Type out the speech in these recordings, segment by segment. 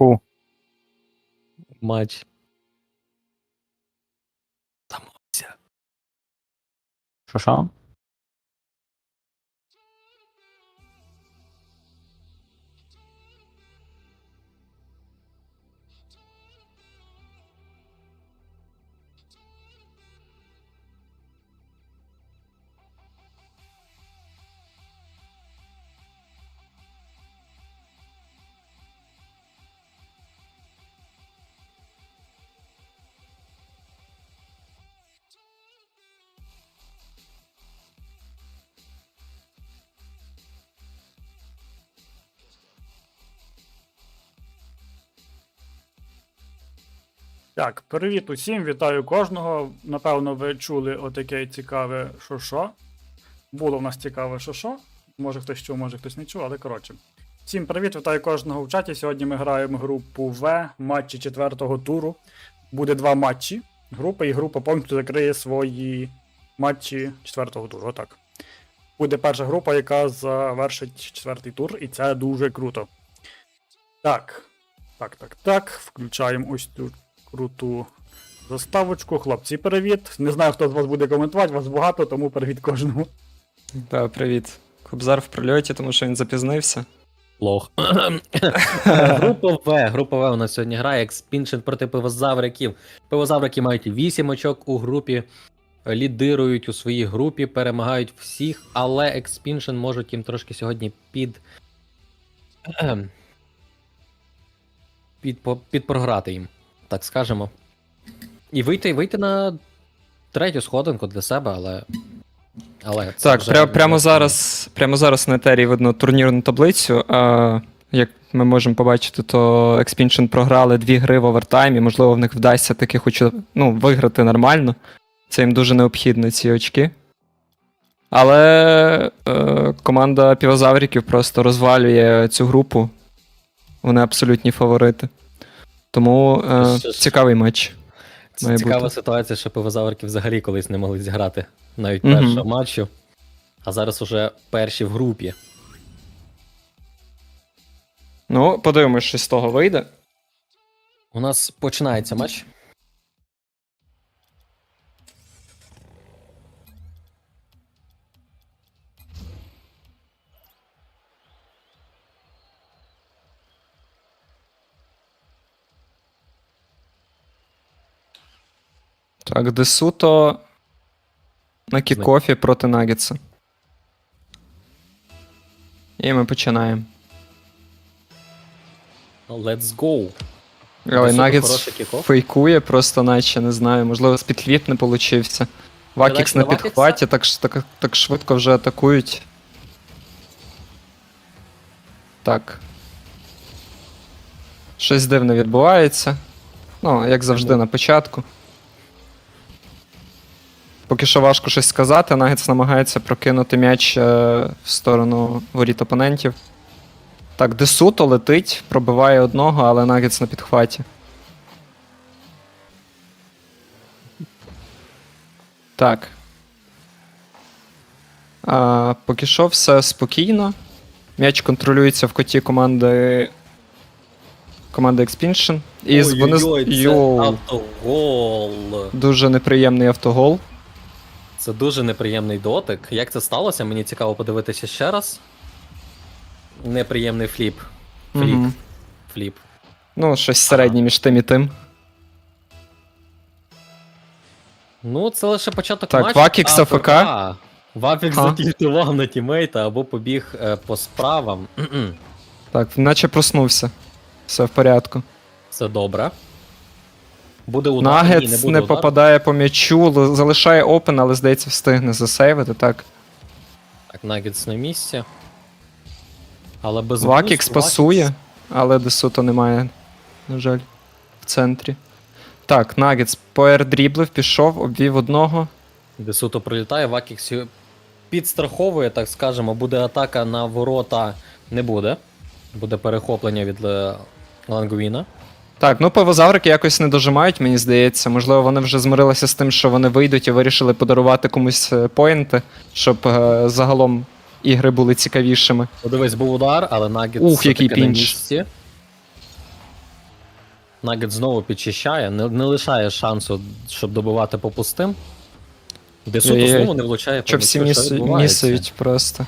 Ку. матч. Що що? Так, привіт усім, вітаю кожного. Напевно, ви чули отаке цікаве що-що. Було в нас цікаве що-що. Може хтось чув, може хтось не чув, але коротше. Всім привіт, вітаю кожного в чаті. Сьогодні ми граємо групу В, матчі четвертого туру. Буде два матчі групи, і група повністю закриє свої матчі четвертого туру. Отак. Буде перша група, яка завершить четвертий тур, і це дуже круто. Так. Так, так, так. Включаємо ось цю круту заставочку. Хлопці, привіт. Не знаю, хто з вас буде коментувати, вас багато, тому привіт кожному. Та, привіт. Кобзар в прильоті, тому що він запізнився. Лох. група В. Група В у нас сьогодні грає експіншн проти пивозавриків. Пивозаврики мають 8 очок у групі, лідирують у своїй групі, перемагають всіх, але експіншн можуть їм трошки сьогодні під. Під, по- підпрограти їм, так скажемо. І вийти, вийти на третю сходинку для себе, але. але це Так, пря- прямо зараз, прямо зараз на етері видно турнірну таблицю. А, як ми можемо побачити, то Expansion програли дві гри в овертаймі. Можливо, в них вдасться таки хоч ну, виграти нормально. Це їм дуже необхідно, ці очки. Але е, команда півозавриків просто розвалює цю групу. Вони абсолютні фаворити. Тому е, Що ж. цікавий матч. Це має цікава бути. ситуація, що пивозаврики взагалі колись не могли зіграти навіть Мгм. першого матчу, а зараз уже перші в групі. Ну, подивимось, що з того вийде. У нас починається матч. Так, Десуто на кікофі проти Нагетса. І ми починаємо. Let's go. Десуто Нагетс фейкує, просто наче не знаю. Можливо, з не получився. Вакікс на на підхваті, так, так, так швидко вже атакують. Так. Щось дивне відбувається. Ну, як завжди, на початку. Поки що важко щось сказати. Нагетс намагається прокинути м'яч е, в сторону воріт опонентів. Так, Десуто летить, пробиває одного, але Нагетс на підхваті. Так. А, поки що все спокійно. М'яч контролюється в коті команди. Команди Expansion. І з- вони з- Ой-ой-ой, це Йоу, автогол. дуже неприємний автогол. Це дуже неприємний дотик. Як це сталося? Мені цікаво подивитися ще раз. Неприємний фліп. Фліп. Мгм. Фліп. Ну, щось середнє між тим і тим. Ну, це лише початок Так, матчу. Вакікс а, АФК. а, Вакікс Ха. затільтував на тімейта або побіг е, по справам. Мгм. Так, наче проснувся. Все в порядку. Це добре. Буде удар. Нагетс не не, буде попадає по м'ячу, залишає опен, але здається, встигне засейвити. Так. Так, Нагетс на місці. Але без Вакікс пасує, але Десуто немає, на жаль, в центрі. Так, Нагетс по ердріблив, пішов, обвів одного. Десуто прилітає, Вакікс підстраховує, так скажемо, буде атака на ворота. Не буде. Буде перехоплення від е, Лангвіна. Так, ну пивозаврики якось не дожимають, мені здається. Можливо, вони вже змирилися з тим, що вони вийдуть і вирішили подарувати комусь е, поінти, щоб е, загалом ігри були цікавішими. Подивись, був удар, але Нагетс Ух, який все-таки на пінч. місці. Нагет знову підчищає, не, не лишає шансу, щоб добивати по пустим. Десуто Ой-ой-ой. знову не влучає по Що всі м'ячу, що міс... відбувається? місають просто.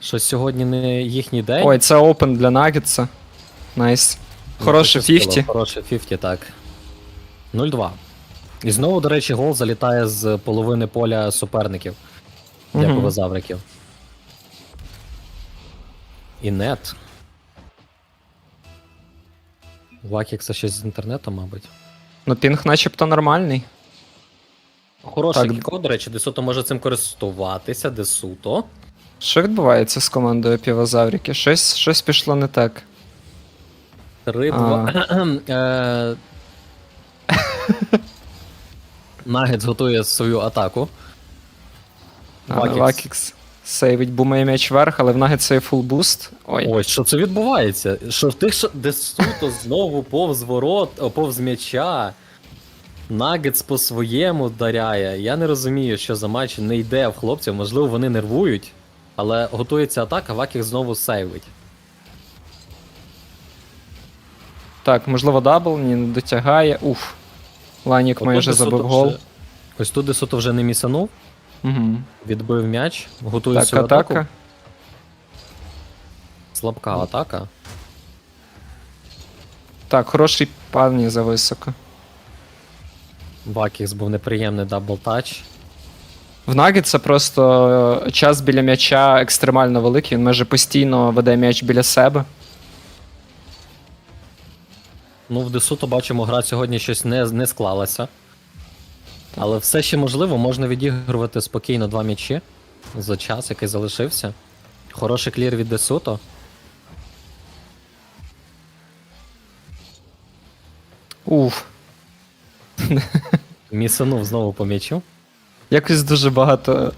Що сьогодні не їхній день. Ой, це опен для Нагетса. Найс. Ну, Хороше пощастило, 50. Хороше 50, так. 0-2. І знову, до речі, гол залітає з половини поля суперників для Мгм. пивозавриків. І нет. У Вакікса щось з інтернетом, мабуть. Ну, пінг начебто нормальний. Хороший Так. кіко, до речі, Десуто може цим користуватися, Десуто. Що відбувається з командою півозаврики? Щось, щось пішло не так. 3-2. Е, Нагетс готує свою атаку. Вакікс. Вакікс сейвить, бумає м'яч вверх, але в Нагетса є фул буст. Ой. Ой, що це відбувається? Що в тих, що Десуто знову повз ворот, повз м'яча. Нагетс по своєму вдаряє. Я не розумію, що за матч не йде в хлопців. Можливо, вони нервують, але готується атака, Вакік знову сейвить. Так, можливо, дабл, ні, не дотягає. Уф. Ланік Отут майже забив гол. вже- Ось тут Десуто вже не місанув, Угу. відбив м'яч, готує Так, свою атаку. атака. Слабка атака. Так, хороший пані за високо. Вакікс був неприємний даблтач. В Нагетса просто е, час біля м'яча екстремально великий, він майже постійно веде м'яч біля себе. Ну, в Десуто бачимо, гра сьогодні щось не, не склалася. Але все ще можливо, можна відігрувати спокійно два м'ячі за час, який залишився. Хороший клір від Десуто. Уф. Місанув знову по м'ячу. Якось дуже багато.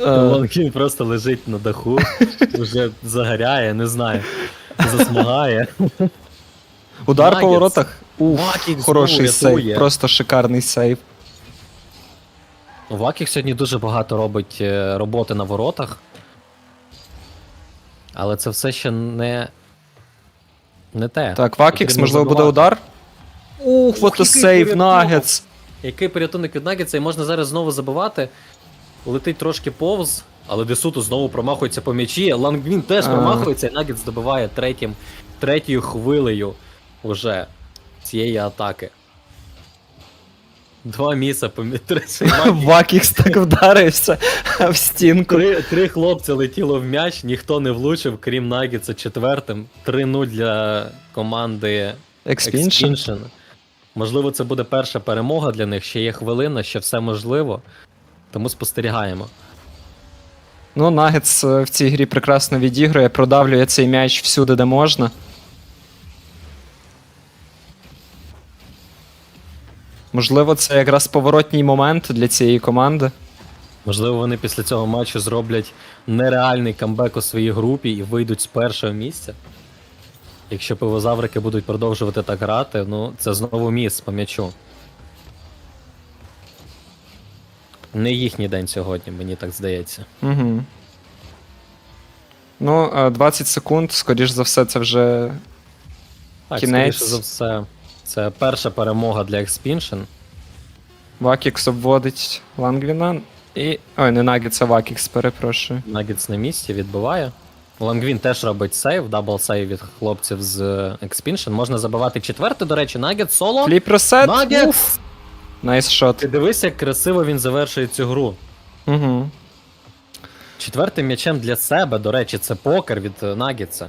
е, Лонгін просто лежить на даху, вже загоряє, не знаю. Засмагає. Удар по воротах. Уф, Вакік хороший рятує. сейв, просто шикарний сейв. Вакік сьогодні дуже багато робить е, роботи на воротах. Але це все ще не. Не те. Так, Вакікс, Потрібно можливо, буде забивати. удар. Ух, вот який сейв порятунок. Нагетс. Який порятунок від Нагетса, і можна зараз знову забивати. Летить трошки повз, але Десуту знову промахується по м'ячі. Лангвін теж А. промахується, і Нагетс добиває третім, третьою хвилею уже цієї атаки. Два міса по мі- три, Вакікс так вдарився в стінку. три, три хлопці летіло в м'яч, ніхто не влучив, крім Нагетса четвертим. 3-0 для команди Експіншн. Expansion. Можливо, це буде перша перемога для них. Ще є хвилина, ще все можливо. Тому спостерігаємо. Ну, Нагетс в цій грі прекрасно відігрує, продавлює цей м'яч всюди, де можна. Можливо, це якраз поворотній момент для цієї команди. Можливо, вони після цього матчу зроблять нереальний камбек у своїй групі і вийдуть з першого місця. Якщо пивозаврики будуть продовжувати так грати, ну це знову міс по м'ячу. Не їхній день сьогодні, мені так здається. Угу. Ну, е, 20 секунд, скоріш за все, це вже. Так, Кінець. скоріше за все, це перша перемога для Expansion. Вакікс обводить Лангвіна. І. Ой, не Нагетс, а Вакікс, перепрошую. Нагетс на місці відбиває. Лангвін теж робить сейв, дабл сейв від хлопців з Expansion. Можна забивати четвертий, до речі, Нагет соло. Фліп ресет. Нагетс! Уф. Найс шот. Ти дивись, як красиво він завершує цю гру. Угу. Четвертим м'ячем для себе, до речі, це покер від е, Нагетса.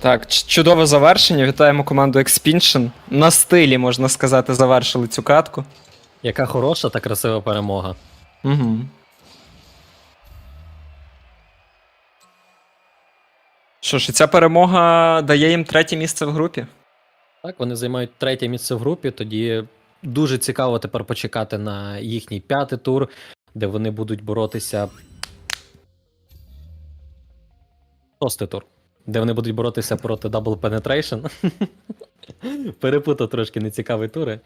Так, чудове завершення. Вітаємо команду Expansion. На стилі, можна сказати, завершили цю катку. Яка хороша та красива перемога. Угу. Що ж, і ця перемога дає їм третє місце в групі. Так, вони займають третє місце в групі, тоді дуже цікаво тепер почекати на їхній п'ятий тур, де вони будуть боротися. Шостий тур. Де вони будуть боротися проти Double Penetration. Перепутав трошки нецікаві тури.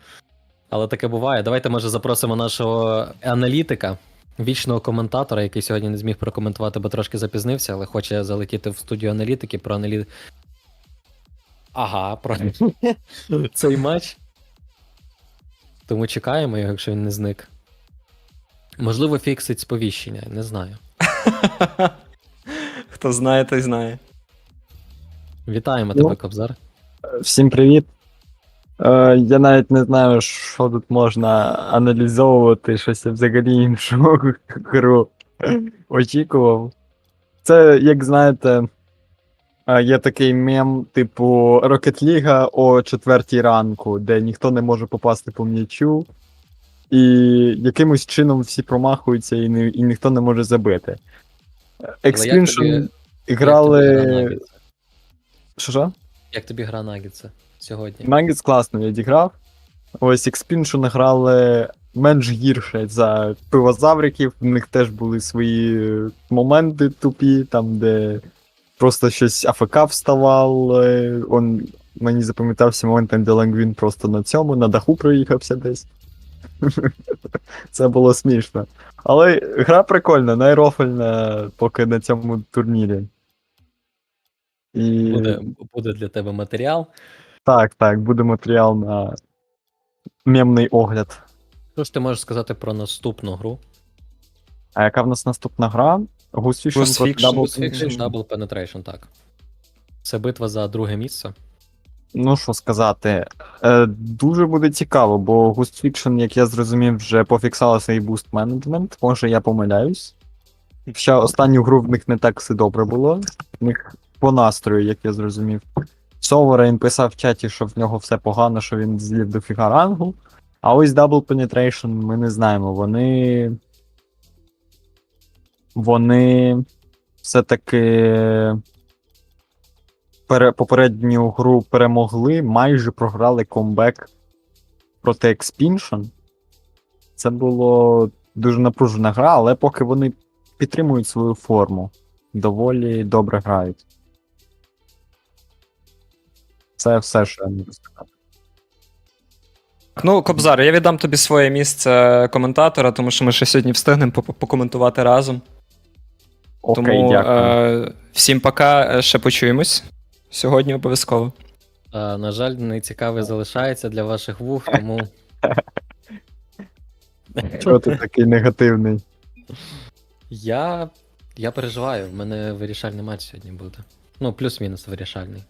Але таке буває. Давайте, може, запросимо нашого аналітика, вічного коментатора, який сьогодні не зміг прокоментувати, бо трошки запізнився, але хоче залетіти в студію аналітики про аналі... Ага, про цей матч. Тому чекаємо його, якщо він не зник. Можливо, фіксить сповіщення, не знаю. Хто знає, той знає. Вітаємо Ну. тебе, Кобзар. Всім привіт. Е, я навіть не знаю, що тут можна аналізовувати, щось я взагалі іншу гру очікував. Це, як знаєте, е, є такий мем, типу Rocket League о 4 ранку, де ніхто не може попасти по м'ячу, і якимось чином всі промахуються і, ні, і ніхто не може забити. Тобі грали. Що що? Як тобі гра Нагітса сьогодні? Nuggets класно відіграв. Ось Expansion грали менш гірше за пивозавриків. В них теж були свої моменти тупі, там, де просто щось АФК вставав. Он, мені запам'ятався момент, там, де Лангвін просто на цьому, на даху проїхався десь. Це було смішно. Але гра прикольна, найрофельна поки на цьому турнірі. І... Буде, буде для тебе матеріал. Так, так, буде матеріал на мемний огляд. Що ж ти можеш сказати про наступну гру? А яка в нас наступна гра? Goose Fiction Goose Fiction, Double Fiction Fiction. Double Penetration, так. Це битва за друге місце. Ну що сказати, е, дуже буде цікаво, бо Goose Fiction, як я зрозумів, вже пофіксала свій буст менеджмент. Може я помиляюсь. Ще останню гру в них не так все добре було. В них по настрою, як я зрозумів. Sovereign писав в чаті, що в нього все погано, що він злів до фіга рангу. А ось Double Penetration ми не знаємо. Вони. Вони все-таки пере, попередню гру перемогли, майже програли комбек проти Expansion. Це було дуже напружена гра, але поки вони підтримують свою форму, доволі добре грають. Це все, що я можу сказати. Ну, Кобзар, я віддам тобі своє місце коментатора, тому що ми ще сьогодні встигнемо покоментувати разом. Окей, тому дякую. е, всім пока, е, ще почуємось. Сьогодні обов'язково. А, на жаль, нецікавий залишається для ваших вух, тому. Чого ти такий негативний? Я. Я переживаю, в мене вирішальний матч сьогодні буде. Ну, плюс-мінус вирішальний.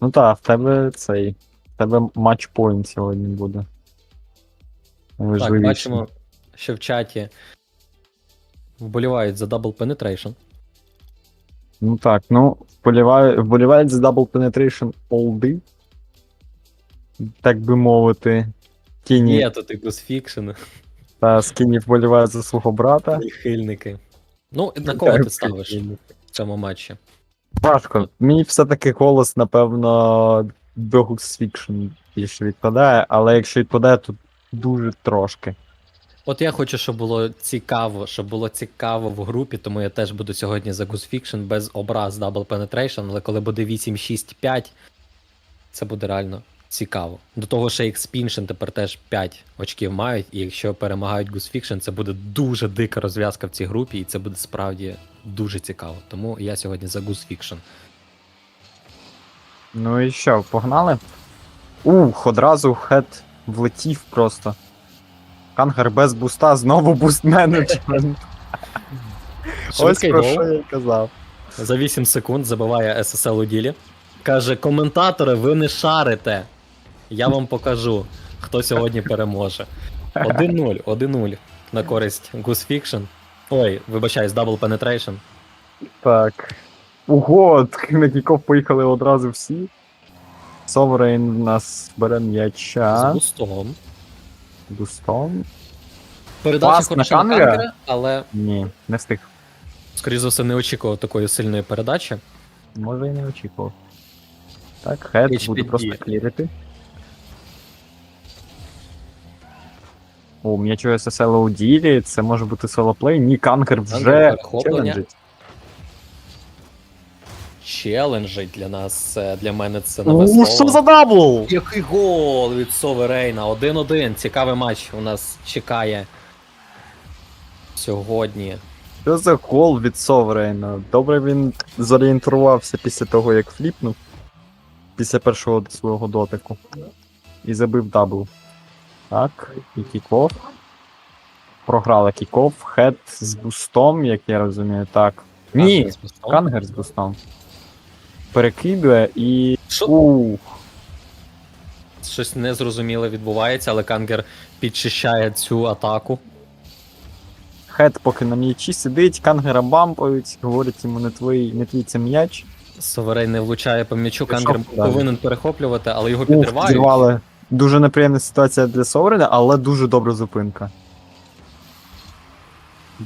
Ну так, в тебе цей. В тебе матчпоінт сьогодні буде. Так, бачимо, що в чаті вболівають за Double Penetration. Ну так, ну, вболівають, вболівають за Double Penetration олди. Так би мовити. Кіні Є тут і Goose та скіні вболівають за свого брата. і хильники. Ну, на кого ти ставиш в цьому матчі? Важко. Мені все-таки голос, напевно, Goose Fiction більше відпадає, але якщо відпадає, то дуже трошки. От я хочу, щоб було цікаво, щоб було цікаво в групі, тому я теж буду сьогодні за Goose Fiction без образ Double Penetration, але коли буде 8-6-5, це буде реально цікаво. До того, що Expansion тепер теж 5 очків мають, і якщо перемагають Goose Fiction, це буде дуже дика розв'язка в цій групі, і це буде справді дуже цікаво. Тому я сьогодні за Goose Fiction. Ну і що, погнали? Ух, одразу хед влетів просто. Кангар без буста, знову буст менеджмент. Ось про що я казав. За 8 секунд забиває SSL у ділі. Каже: коментатори, ви не шарите. Я вам покажу, хто сьогодні переможе. 1-0, 1-0 на користь Goose Fiction. Ой, вибачаюсь, Double Penetration. Так. Ого, на кіков поїхали одразу всі. Sovereign в нас бере З м'яча. бустом. Бустом. Передача Пас на хороша на? Кангера, але, Ні, не встиг. скоріш за все, не очікував такої сильної передачі. Може і не очікував. Так, хед HPD. просто клірити. О, м'ячу SSL у ділі, це може бути солоплей. Ні, Кангер вже челенджить. Челенджить для нас, для мене це нове У, слово. що за дабл? Який гол від Соверейна. 1-1. Цікавий матч у нас чекає сьогодні. Що за гол від Соверейна? Добре він зорієнтувався після того, як фліпнув. після першого свого дотику. І забив дабл. Так, і кіков. Програла кіков, хед з бустом, як я розумію, так. Ні, Кангер з бустом. Перекидує і. Що? Ух. Щось незрозуміле відбувається, але Кангер підчищає цю атаку. Хед поки на м'ячі сидить, кангера бампають, говорять йому не твій, не твій це м'яч. Соверей не влучає по м'ячу, Кангер повинен перехоплювати, але його Ух, підривають. Дуже неприємна ситуація для Соврена, але дуже добра зупинка.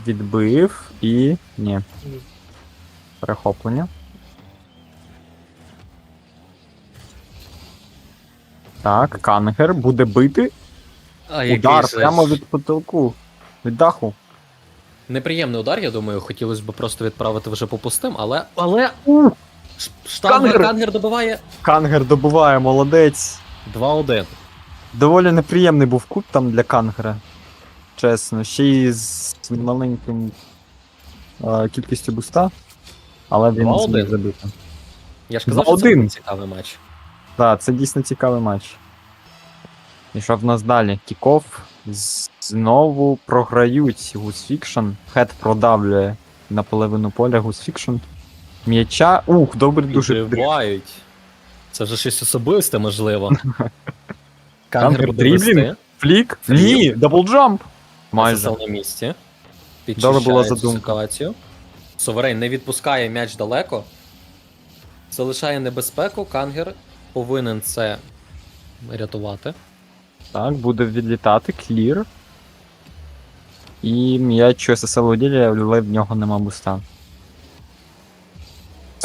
Відбив і. Ні. Перехоплення. Так, Кангер буде бити. А, який Удар же прямо від потолку. Від даху. Неприємний удар, я думаю, хотілося б просто відправити вже по пустим, але. Але. Штангер Кангер! Кангер добиває Кангер добиває, молодець. 2-1. Доволі неприємний був кут там для Кангера. Чесно, ще й з маленьким е, кількістю буста. Але він 2-1. зміг забити. Я ж казав, що це 2-1. буде цікавий матч. Так, це дійсно цікавий матч. І що в нас далі? Кіков знову програють Гусфікшн. Хед продавлює на половину поля Гусфікшн. М'яча. Ух, добре дуже підрив. Підривають. Це вже щось особисте, можливо. Кангер буде дріблінг? вести. Флік? Флік. Ні, даблджамп. Майже. Майже. на місці. Добре була Підчищає цю задумка. ситуацію. Соверейн не відпускає м'яч далеко. Залишає небезпеку. Кангер повинен це рятувати. Так, буде відлітати, клір. І м'яч у ССЛ воділля, але в нього нема буста.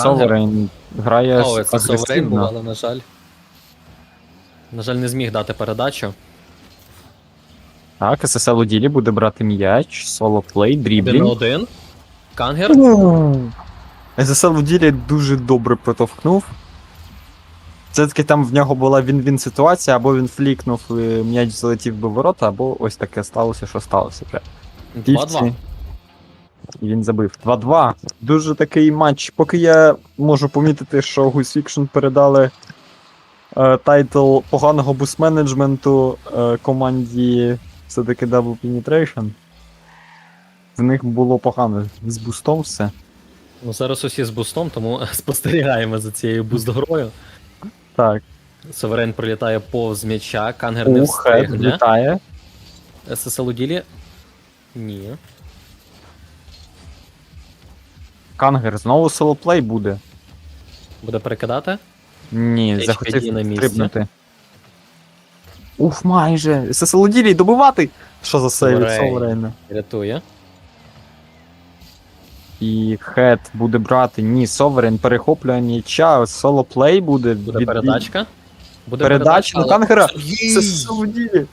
Соверейн грає О, це був, агресивно. але, на жаль. На жаль, не зміг дати передачу. Так, ССЛ уділі буде брати м'яч, соло плей, Один на дріблінг. один. Кангер. ССЛ уділі дуже добре протовхнув. Все-таки там в нього була він-він ситуація, або він флікнув, і м'яч залетів би в ворота, або ось таке сталося, що сталося. вже. 2-2. Півці. Він забив. 2-2. Дуже такий матч. Поки я можу помітити, що Goose Fiction передали е, тайтл поганого бус-менеджменту е, команді все-таки Double Penetration. В них було погано з бустом все. Ну, зараз усі з бустом, тому спостерігаємо за цією буст-грою. Так, Соверейн пролітає повз м'яча, Кангер не встигне. літає. ССЛ у ділі. Ні. Кангер знову солоплей буде. Буде перекидати. Ні, HPD захотів на місці. стрибнути. Ух, майже! ССЛ добивати! Що за сейв від. Соврейна? Рятує. І хед буде брати. Ні, Соверен перехоплює м'яча, соло плей буде. Буде відбій- передачка. Буде Передача на але- Кангера. Сергій! Це Сауділі.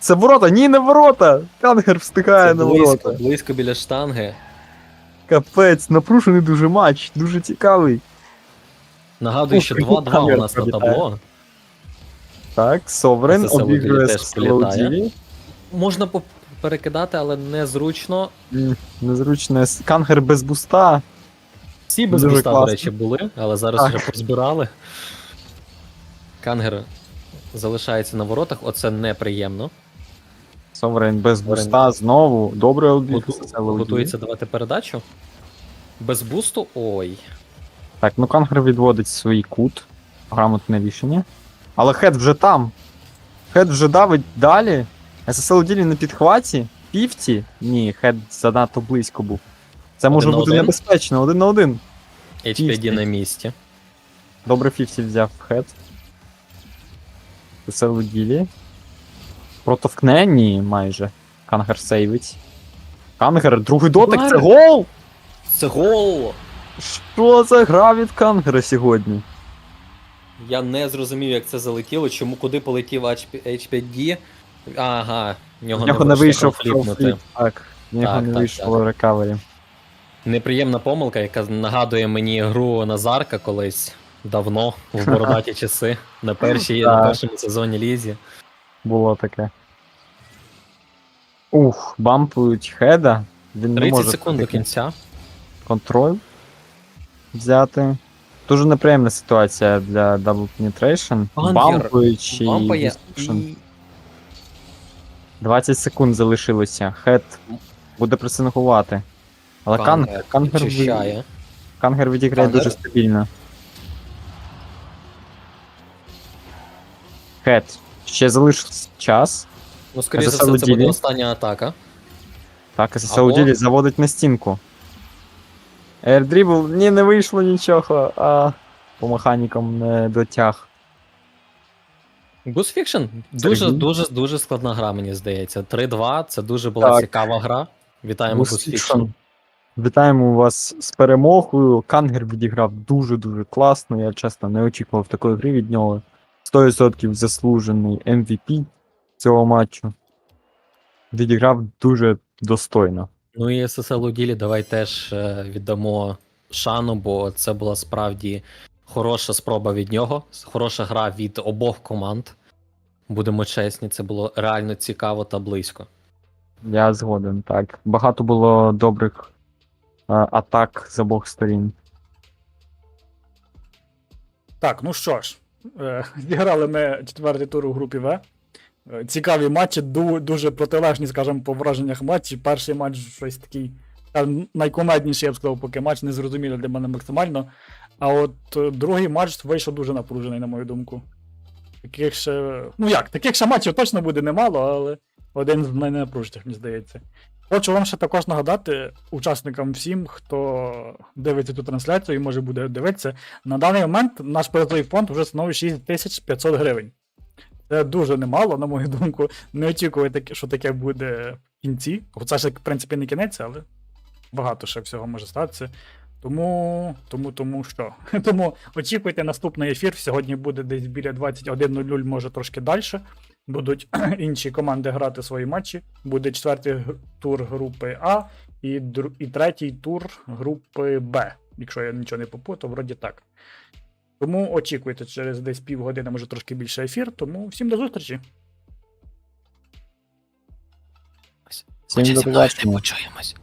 Це ворота, ні, не ворота! Кангер встигає Це на близько, ворота. близько біля штанги. Капець, напружений дуже матч, дуже цікавий. Нагадую, що 2-2 у нас на табло. Так, Соверен Це Сауділі обігрує теж. Можна перекидати, але незручно. Незручно. Кангер без буста. Всі без Дуже буста, до речі, були, але зараз Так. вже позбирали. Кангер залишається на воротах, оце неприємно. Соверен без буста знову. Добре обіг. Готу- Готується давати передачу. Без бусту. Ой. Так, ну Кангер відводить свій кут. Грамотне рішення. Але хед вже там. Хед вже давить далі. ССЛ ділі на підхваті. Півці. Ні, хед занадто близько був. Це може Один на бути один? небезпечно, один на один. HPD на місці. Добре Фіфті взяв хед. ССЛ ділі. Протовкне? Ні, майже. Кангер сейвить. Кангер, другий дотик, це гол! Це гол! Що за гра від Кангера сьогодні? Я не зрозумів, як це залетіло, чому куди полетів HP HPD. Ага, в нього, В нього не вийшов фліпнути. фліп. Так, в нього Так, не так, вийшло рекавері. Неприємна помилка, яка нагадує мені гру Назарка колись давно, в бородаті часи, на першій на Так. першому сезоні Лізі. Було таке. Ух, бампують хеда. Він не 30 може секунд до кінця. контроль взяти. Дуже неприємна ситуація для Double Penetration. Бампи Бампає і 20 секунд залишилося. Хед буде пресингувати. Але Кангер, Кангер, ви- Кангер відіграє Кангер. дуже стабільно. Хед. Ще залишився час. Ну, скоріше за все, це буде остання атака. Так, Або- заводить на стінку. Air ні, не вийшло нічого, а по механікам не дотяг. Goose Fiction дуже-дуже дуже складна гра, мені здається. 3-2 це дуже була Так. цікава гра. Вітаємо Goose Fiction. Fiction. Вітаємо вас з перемогою. Кангер відіграв дуже-дуже класно. Я чесно не очікував такої гри від нього. 100% заслужений MVP цього матчу. Відіграв дуже достойно. Ну і у ділі давай теж е, віддамо шану, бо це була справді хороша спроба від нього, хороша гра від обох команд. Будемо чесні, це було реально цікаво та близько. Я згоден, так. Багато було добрих е, атак з обох сторін. Так, ну що ж, е, зіграли ми четвертий тур у групі В. Е, Цікаві матчі, дуже протилежні, скажімо, по враженнях матчі. Перший матч щось такий та, найкомедніший, я б сказав, поки матч незрозумілий для мене максимально. А от е, другий матч вийшов дуже напружений, на мою думку. Таких ще. Ну як, таких ще матчів точно буде немало, але один з найнапружніших, мені здається. Хочу вам ще також нагадати учасникам всім, хто дивиться цю трансляцію і може буде дивитися. На даний момент наш призовий фонд вже становить 6500 гривень. Це дуже немало, на мою думку. Не очікуйте, що таке буде в кінці. Хоча ще, в принципі, не кінець, але багато ще всього може статися. Тому, тому, тому що? Тому очікуйте наступний ефір. Сьогодні буде десь біля 21.00, може трошки далі. Будуть інші команди грати свої матчі. Буде четвертий тур групи А і, дру- і третій тур групи Б. Якщо я нічого не попутав, вроді так. Тому очікуйте через десь півгодини, може трошки більше ефір. Тому всім до зустрічі. Всім до побачення. почуємось.